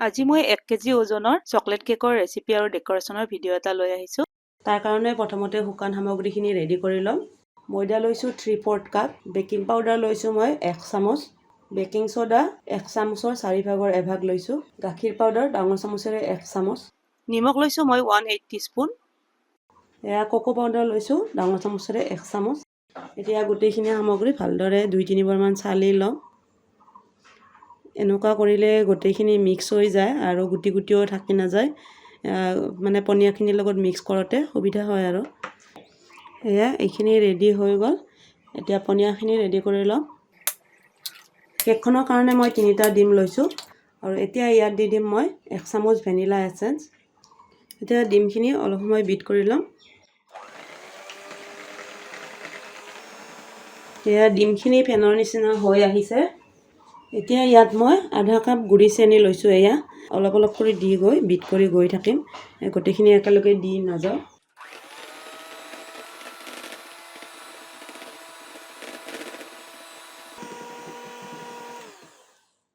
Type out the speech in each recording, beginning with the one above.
আজি মই এক কেজি ওজনৰ চকলেট কেকৰ ৰেচিপি আৰু ডেক'ৰেশ্যনৰ ভিডিঅ' এটা লৈ আহিছোঁ। তাৰ কাৰণে প্ৰথমতে শুকান সামগ্ৰীখিনি ৰেডি কৰি ল'ম। ময়দা লৈছোঁ three fourth cup baking powder লৈছোঁ মই এক চামুচ বেকিং ছ'ডা এক চামুচৰ চাৰি ভাগৰ এভাগ লৈছোঁ, গাখীৰ পাউডাৰ ডাঙৰ চামুচেৰে এক চামুচ। নিমখ লৈছোঁ মই ওৱান এইট টিস্পুন এয়া কোকো পাউডাৰ লৈছোঁ ডাঙৰ চামুচেৰে এক চামুচ। এতিয়া গোটেইখিনি সামগ্ৰী ভালদৰে দুই তিনিবাৰমান চালি ল'ম। এনেকুৱা কৰিলে গোটেইখিনি মিক্স হৈ যায় আৰু গুটি গুটিও থাকি নাযায়। মানে পনীয়াখিনিৰ লগত মিক্স কৰোঁতে সুবিধা হয় আৰু। এয়া এইখিনি ৰেডি হৈ গ'ল। এতিয়া পনীয়াখিনি ৰেডি কৰি ল'ম কেকখনৰ কাৰণে মই তিনিটা ডিম লৈছোঁ আৰু এতিয়া ইয়াত দি দিম মই এক চামুচ ভেনিলা এচেঞ্চ। এতিয়া ডিমখিনি অলপ সময় বিট কৰি ল'ম। এয়া ডিমখিনি ফেনৰ নিচিনা হৈ আহিছে। এতিয়া ইয়াত মই আধা কাপ গুড়ি চেনি লৈছোঁ এয়া। অলপ অলপ কৰি দি গৈ বিট কৰি গৈ থাকিম। গোটেইখিনি একেলগে দি নাযাওঁ।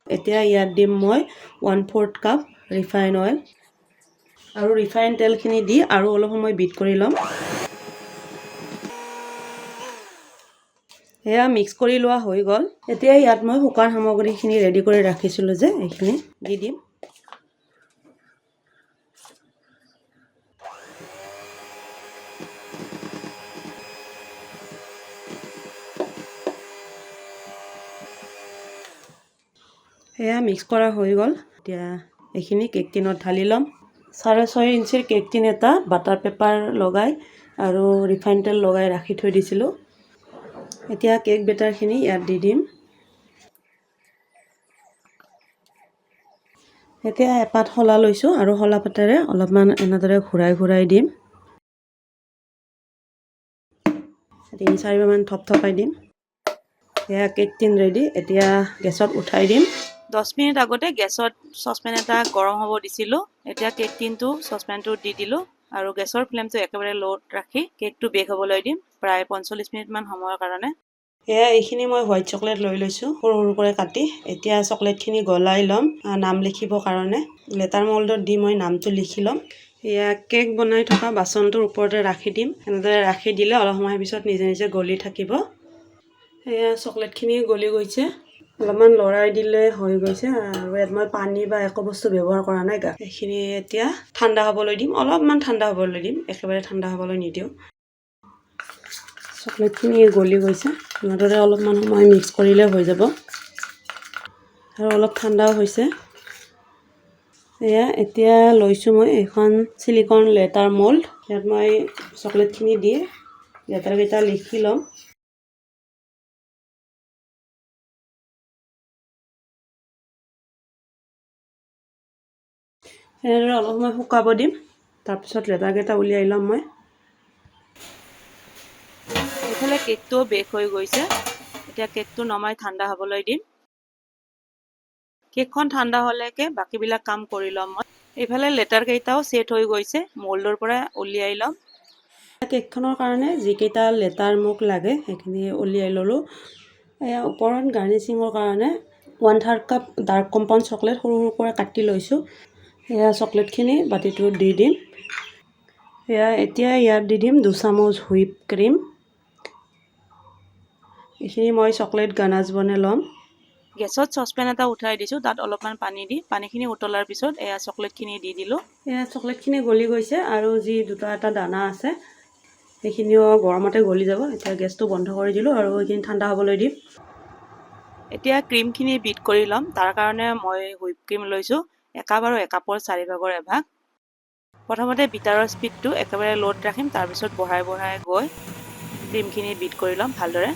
এতিয়া ইয়াত দিম মই one fourth cup refine oil আৰু ৰিফাইন তেলখিনি দি আৰু অলপ সময় বিট কৰি ল'ম। এয়া মিক্স কৰি লোৱা হৈ গ'ল। এতিয়া ইয়াত মই শুকান সামগ্ৰীখিনি ৰেডি কৰি ৰাখিছিলোঁ যে, এইখিনি দি দিম। এয়া মিক্স কৰা হৈ গ'ল। এতিয়া এইখিনি কেক টিনত ঢালি ল'ম। চাৰে ছয় ইঞ্চিৰ কেক টিন এটা বাটাৰ পেপাৰ লগাই আৰু ৰিফাইন তেল লগাই ৰাখি থৈ দিছিলোঁ। এতিয়া কেক বেটাৰখিনি ইয়াত দি দিম। এতিয়া এপাত শলা লৈছোঁ আৰু শলা পাতেৰে অলপমান এনেদৰে ঘূৰাই ঘূৰাই দিম। তিনি চাৰিবাৰমান থপথপাই দিম। এয়া কেক টিন ৰেডি এতিয়া গেছত উঠাই দিম। দহ মিনিট আগতে গেছত চচপেন এটা গৰম হ'ব দিছিলোঁ, এতিয়া কেক টিনটো চচপেনটোত দি দিলোঁ। আৰু গেছৰ ফ্লেমটো একেবাৰে ল'ত ৰাখি কেকটো বেক হ'বলৈ দিম, প্ৰায় পঞ্চল্লিছ মিনিটমান সময়ৰ কাৰণে। এয়া এইখিনি মই হোৱাইট চকলেট লৈ লৈছোঁ সৰু সৰুকৈ কাটি। এতিয়া চকলেটখিনি গলাই ল'ম নাম লিখিবৰ কাৰণে। লেটাৰ মল্ডত দি মই নামটো লিখি ল'ম। এয়া কেক বনাই থকা বাচনটোৰ ওপৰতে ৰাখি দিম। এনেদৰে ৰাখি দিলে অলপ সময়ৰ পিছত নিজে নিজে গলি থাকিব। এয়া চকলেটখিনি গলি গৈছে। অলপমান লৰাই দিলে হৈ গৈছে আৰু ইয়াত মই পানী বা একো বস্তু ব্যৱহাৰ কৰা নাই গা। এইখিনি এতিয়া ঠাণ্ডা হ'বলৈ দিম, অলপমান ঠাণ্ডা হ'বলৈ দিম, একেবাৰে ঠাণ্ডা হ'বলৈ নিদিওঁ। চকলেটখিনি গলি গৈছে এনেদৰে অলপমান সময় মিক্স কৰিলে হৈ যাব। আৰু অলপ ঠাণ্ডাও হৈছে। এয়া, এতিয়া লৈছোঁ মই এখন চিলিকন লেটাৰ মল্ড ইয়াত মই চকলেটখিনি দি লেটাৰকেইটা লিখি ল'ম। এনেদৰে অলপ সময় শুকাব দিম। তাৰপিছত লেটাৰকেইটা উলিয়াই ল'ম মই। এইফালে কেকটোও বেক হৈ গৈছে। এতিয়া কেকটো নমাই ঠাণ্ডা হ'বলৈ দিম। কেকখন ঠাণ্ডা হ'লেকে বাকীবিলাক কাম কৰি ল'ম মই। এইফালে লেটাৰ কেইটাও ছেট হৈ গৈছে। মল্ডৰ পৰা উলিয়াই ল'ম। কেকখনৰ কাৰণে যিকেইটা লেটাৰ মোক লাগে সেইখিনি উলিয়াই ল'লোঁ। এয়া ওপৰত গাৰ্নিচিঙৰ কাৰণে one third cup dark compound chocolate সৰু সৰুকৈ কাটি লৈছোঁ। এয়া চকলেটখিনি বাতিটোত দি দিম। এয়া এতিয়া ইয়াত দি দিম দুচামুচ হুইপ ক্ৰীম। এইখিনি মই চকলেট গানাজ বনাই ল'ম। গেছত চচপেন এটা উঠাই দিছোঁ তাত অলপমান পানী দি। পানীখিনি উতলাৰ পিছত এয়া চকলেটখিনি দি দিলোঁ। এয়া চকলেটখিনি গলি গৈছে আৰু যি দুটা এটা দানা আছে সেইখিনিও গৰমতে গলি যাব। এতিয়া গেছটো বন্ধ কৰি দিলোঁ আৰু এইখিনি ঠাণ্ডা হ'বলৈ দিম। এতিয়া ক্ৰীমখিনি বিট কৰি ল'ম। তাৰ কাৰণে মই হুইপ ক্ৰীম লৈছোঁ। একাপ আৰু একাপৰ চাৰি ভাগৰ এভাগ। প্ৰথমতে বিটাৰৰ স্পীডটো একেবাৰে ল'ত ৰাখিম তাৰপিছত বঢ়াই বঢ়াই গৈ ক্ৰীমখিনি বিট কৰি ল'ম ভালদৰে।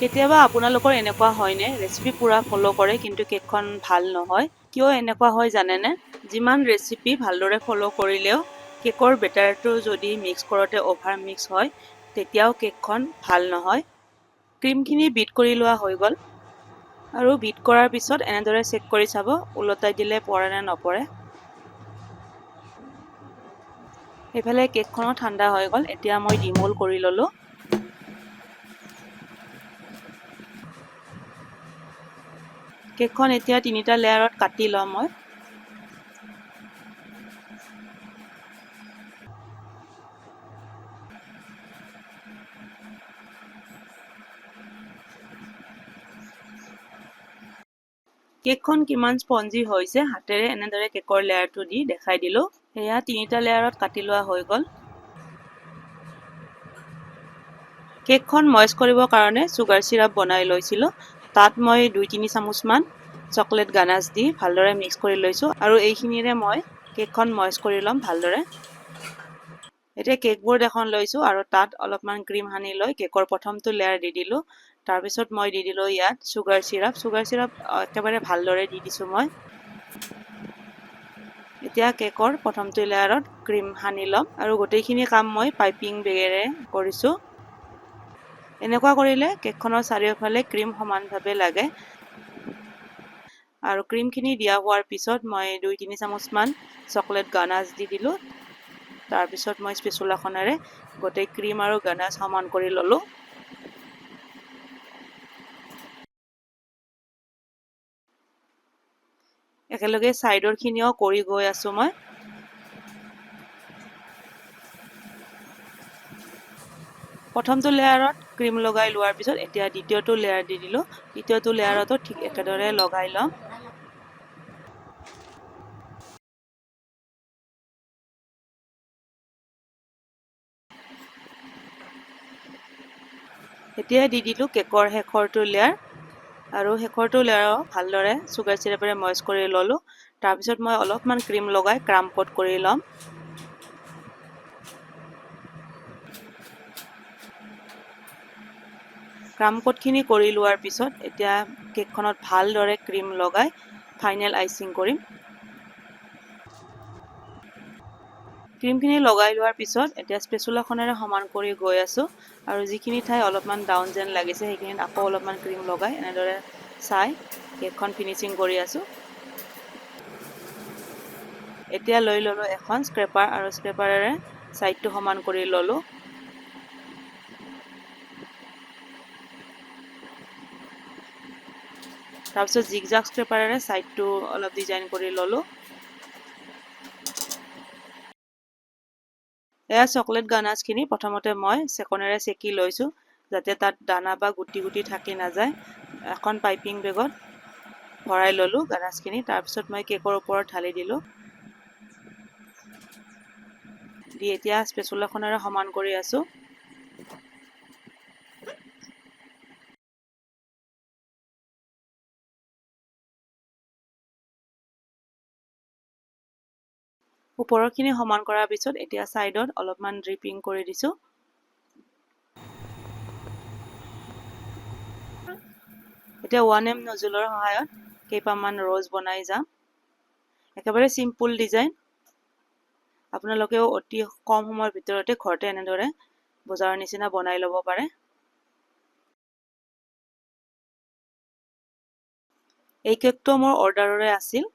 কেতিয়াবা আপোনালোকৰ এনেকুৱা হয়নে? ৰেচিপি পূৰা ফ'ল' কৰে কিন্তু কেকখন ভাল নহয়। কিয় এনেকুৱা হয় জানেনে? যিমান ৰেচিপি ভালদৰে ফ'ল' কৰিলেও কেকৰ বেটাৰটো যদি মিক্স কৰোঁতে অভাৰ মিক্স হয় তেতিয়াও কেকখন ভাল নহয়। ক্ৰীমখিনি বিট কৰি লোৱা হৈ গ'ল। আৰু বিট কৰাৰ পিছত এনেদৰে চেক কৰি চাব ওলটাই দিলে পৰে নে নপৰে। সেইফালে কেকখনো ঠাণ্ডা হৈ গ'ল এতিয়া মই ডিমল কৰি ল'লোঁ। কেকখন এতিয়া তিনিটা লেয়াৰত কাটি ল'ম মই। কেকখন কিমান স্পঞ্জি হৈছে হাতেৰে এনেদৰে কেকৰ লেয়াৰটো দি দেখাই দিলোঁ। সেয়া তিনিটা লেয়াৰত কাটি লোৱা হৈ গ'ল। কেকখন মইচ কৰিবৰ কাৰণে চুগাৰ চিৰাপ বনাই লৈছিলোঁ। তাত মই দুই তিনি চামুচমান চকলেট গানাছ দি ভালদৰে মিক্স কৰি লৈছোঁ আৰু এইখিনিৰে মই কেকখন মইচ কৰি ল'ম ভালদৰে। এতিয়া কেকবোৰ্ড এখন লৈছোঁ আৰু তাত অলপমান ক্ৰীম সানি লৈ কেকৰ প্ৰথমটো লেয়াৰ দি দিলোঁ। তাৰপিছত মই দি দিলোঁ ইয়াত চুগাৰ চিৰাপ চুগাৰ চিৰাপ একেবাৰে ভালদৰে দি দিছোঁ মই। এতিয়া কেকৰ প্ৰথমটো লেয়াৰত ক্ৰীম সানি ল'ম আৰু গোটেইখিনি কাম মই পাইপিং বেগেৰে কৰিছোঁ। এনেকুৱা কৰিলে কেকখনৰ চাৰিওফালে ক্ৰীম সমানভাৱে লাগে। আৰু ক্ৰীমখিনি দিয়া হোৱাৰ পিছত মই দুই তিনি চামুচমান চকলেট গানাজ দি দিলোঁ। তাৰপিছত মই স্পেচুলাখনেৰে গোটেই ক্ৰীম আৰু গানাজ সমান কৰি ল'লোঁ। একেলগে ছাইডৰখিনিও কৰি গৈ আছোঁ মই। প্ৰথমটো লেয়াৰত ক্ৰীম লগাই লোৱাৰ পিছত এতিয়া দ্বিতীয়টো লেয়াৰ দি দিলোঁ। দ্বিতীয়টো লেয়াৰতো ঠিক একেদৰে লগাই ল'ম। এতিয়া দি দিলোঁ কেকৰ শেষৰটো লেয়াৰ। আৰু শেষৰটো লেয়াৰো ভালদৰে চুগাৰ চিৰাপেৰে মইচ কৰি ল'লোঁ। তাৰপিছত মই অলপমান ক্ৰীম লগাই ক্ৰাম কোট কৰি ল'ম। ক্ৰাম কোটখিনি কৰি লোৱাৰ পিছত এতিয়া কেকখনত ভালদৰে ক্ৰীম লগাই ফাইনেল আইচিং কৰিম। ক্ৰীমখিনি লগাই লোৱাৰ পিছত এতিয়া স্পেচুলাখনেৰে সমান কৰি গৈ আছোঁ আৰু যিখিনি ঠাই অলপমান ডাউন যেন লাগিছে, সেইখিনিত আকৌ অলপমান ক্ৰীম লগাই এনেদৰে চাই কেকখন ফিনিচিং কৰি আছোঁ। এতিয়া লৈ ল'লোঁ এখন স্ক্ৰেপাৰ আৰু স্ক্ৰেপাৰেৰে ছাইডটো সমান কৰি ল'লোঁ। তাৰপিছত জিগজাগ স্ক্ৰেপাৰেৰে ছাইডটো অলপ ডিজাইন কৰি ল'লোঁ। এয়া চকলেট গানাজখিনি প্ৰথমতে মই চেকনেৰে চেকি লৈছোঁ, যাতে তাত দানা বা গুটি গুটি থাকি নাযায়। এখন পাইপিং বেগত ভৰাই ল'লোঁ গানাজখিনি তাৰপিছত মই কেকৰ ওপৰত ঢালি দিলোঁ। দি এতিয়া স্পেচুলাখনেৰে সমান কৰি আছোঁ। ওপৰৰখিনি সমান কৰাৰ পিছত এতিয়া ছাইডত অলপমান ড্ৰিপিং কৰি দিছোঁ। এতিয়া ওৱান এম নজুলৰ সহায়ত কেইপামান ৰ'জ বনাই যাম। একেবাৰে চিম্পুল ডিজাইন আপোনালোকেও অতি কম সময়ৰ ভিতৰতে ঘৰতে এনেদৰে বজাৰৰ নিচিনা বনাই ল'ব পাৰে। এই কেকটো মোৰ অৰ্ডাৰৰে আছিল।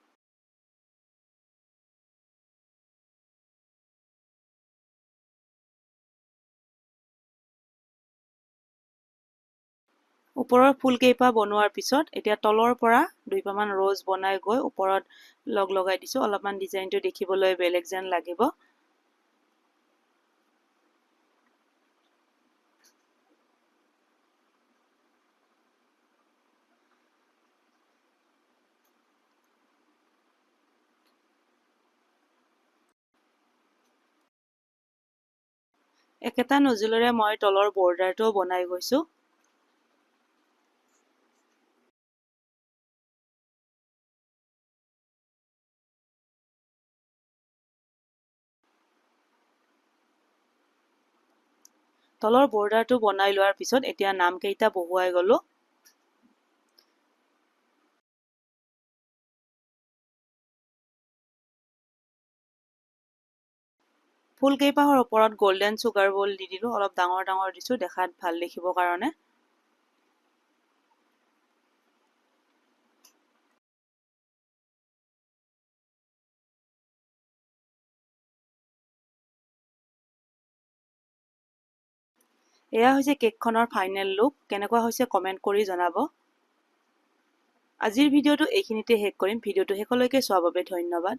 ওপৰৰ ফুলকেইপা বনোৱাৰ পিছত এতিয়া তলৰ পৰা দুইপামান ৰ'জ বনাই গৈ ওপৰত লগ লগাই দিছোঁ। অলপমান ডিজাইনটো দেখিবলৈ বেলেগ যেন লাগিব। একেটা নজুলেৰে মই তলৰ বৰ্ডাৰটোও বনাই গৈছোঁ। তলৰ বৰ্ডাৰটো বনাই লোৱাৰ পিছত এতিয়া নামকেইটা বহুৱাই গ'লোঁ। ফুলকেইপাহৰ ওপৰত গল্ডেন চুগাৰ বল দি দিলোঁ অলপ ডাঙৰ ডাঙৰ দিছোঁ দেখাত ভাল দেখিবৰ কাৰণে। এয়া হৈছে কেকখনৰ ফাইনেল লুক কেনেকুৱা হৈছে কমেণ্ট কৰি জনাব। আজিৰ ভিডিঅ'টো এইখিনিতে শেষ কৰিম। ভিডিঅ'টো শেষলৈকে চোৱাৰ বাবে ধন্যবাদ।